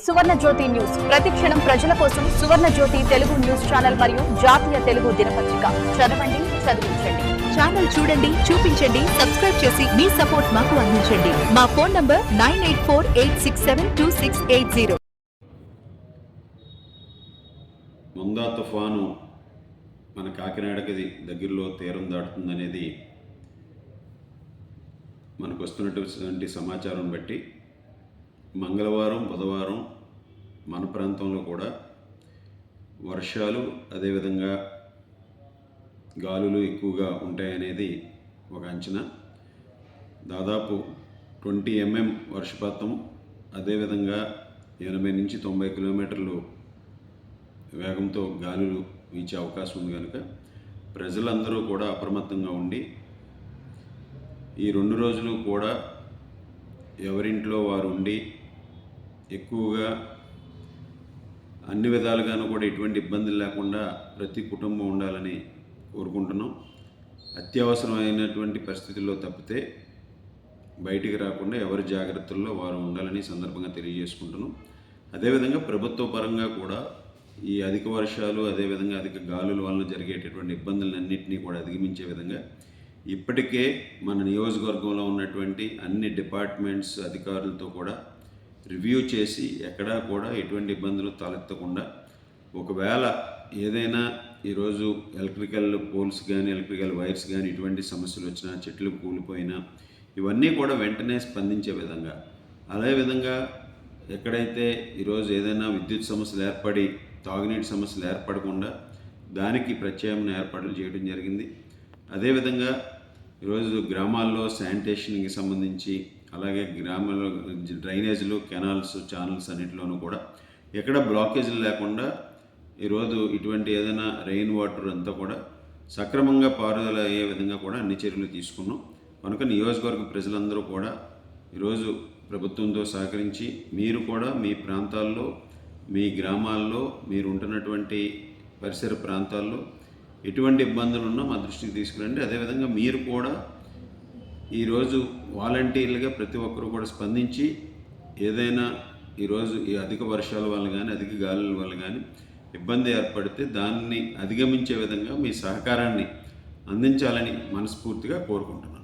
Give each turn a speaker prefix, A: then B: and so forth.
A: సువర్ణ జ్యోతి news ప్రతిక్షణం ప్రజల కోసం సువర్ణ జ్యోతి తెలుగు న్యూస్ ఛానల్ మరియు జాతీయ తెలుగు దినపత్రిక. చదవండి చదివించండి.
B: ఛానల్ చూడండి చూపించండి సబ్స్క్రైబ్ చేసి మీ సపోర్ట్ మాకు అందించండి. మా phone number nine eight four eight six seven two six eight zero.
C: మందా తుఫాను మన కాకినాడకి దగ్గరలో తీరం దాటుతుందనేది మనకు వస్తున్నటువంటి సమాచారం బట్టి మంగళవారం బుధవారం మన ప్రాంతంలో కూడా వర్షాలు అదేవిధంగా గాలులు ఎక్కువగా ఉంటాయనేది ఒక అంచనా. దాదాపు ట్వంటీ ఎంఎం వర్షపాతం అదేవిధంగా ఎనభై నుంచి తొంభై కిలోమీటర్లు వేగంతో గాలులు వీచే అవకాశం ఉంది కనుక ప్రజలందరూ కూడా అప్రమత్తంగా ఉండి ఈ రెండు రోజులు కూడా ఎవరింట్లో వారు ఉండి ఎక్కువగా అన్ని విధాలుగాను కూడా ఎటువంటి ఇబ్బందులు లేకుండా ప్రతి కుటుంబం ఉండాలని కోరుకుంటున్నాం. అత్యవసరమైనటువంటి పరిస్థితుల్లో తప్పితే బయటికి రాకుండా ఎవరి జాగ్రత్తల్లో వారు ఉండాలని సందర్భంగా తెలియజేసుకుంటున్నాం. అదేవిధంగా ప్రభుత్వ పరంగా కూడా ఈ అధిక వర్షాలు అదేవిధంగా అధిక గాలుల వలన జరిగేటటువంటి ఇబ్బందులన్నింటినీ కూడా అధిగమించే విధంగా ఇప్పటికే మన నియోజకవర్గంలో ఉన్నటువంటి అన్ని డిపార్ట్మెంట్స్ అధికారులతో కూడా రివ్యూ చేసి ఎక్కడా కూడా ఎటువంటి ఇబ్బందులు తలెత్తకుండా ఒకవేళ ఏదైనా ఈరోజు ఎలక్ట్రికల్ పోల్స్ కానీ ఎలక్ట్రికల్ వైర్స్ కానీ ఇటువంటి సమస్యలు వచ్చినా చెట్లు కూలిపోయినా ఇవన్నీ కూడా వెంటనే స్పందించే విధంగా. అదేవిధంగా ఎక్కడైతే ఈరోజు ఏదైనా విద్యుత్ సమస్యలు ఏర్పడి తాగునీటి సమస్యలు ఏర్పడకుండా దానికి ప్రత్యామ్నాయ ఏర్పాట్లు చేయడం జరిగింది. అదేవిధంగా ఈరోజు గ్రామాల్లో శానిటేషన్కి సంబంధించి అలాగే గ్రామాల్లో డ్రైనేజీలు కెనాల్స్ ఛానల్స్ అన్నింటిలోనూ కూడా ఎక్కడ బ్లాకేజీలు లేకుండా ఈరోజు ఇటువంటి ఏదైనా రెయిన్ వాటర్ అంతా కూడా సక్రమంగా పారుదల అయ్యే విధంగా కూడా అన్ని చర్యలు తీసుకున్నాం. కనుక నియోజకవర్గ ప్రజలందరూ కూడా ఈరోజు ప్రభుత్వంతో సహకరించి మీరు కూడా మీ ప్రాంతాల్లో మీ గ్రామాల్లో మీరు ఉంటున్నటువంటి పరిసర ప్రాంతాల్లో ఎటువంటి ఇబ్బందులు ఉన్నా మా దృష్టికి తీసుకురండి. అదేవిధంగా మీరు కూడా ఈరోజు వాలంటీర్లుగా ప్రతి ఒక్కరూ కూడా స్పందించి ఏదైనా ఈరోజు ఈ అధిక వర్షాల వల్ల కానీ అధిక గాలుల వల్ల కానీ ఇబ్బంది ఏర్పడితే దాన్ని అధిగమించే విధంగా మీ సహకారాన్ని అందించాలని మనస్ఫూర్తిగా కోరుకుంటున్నాను.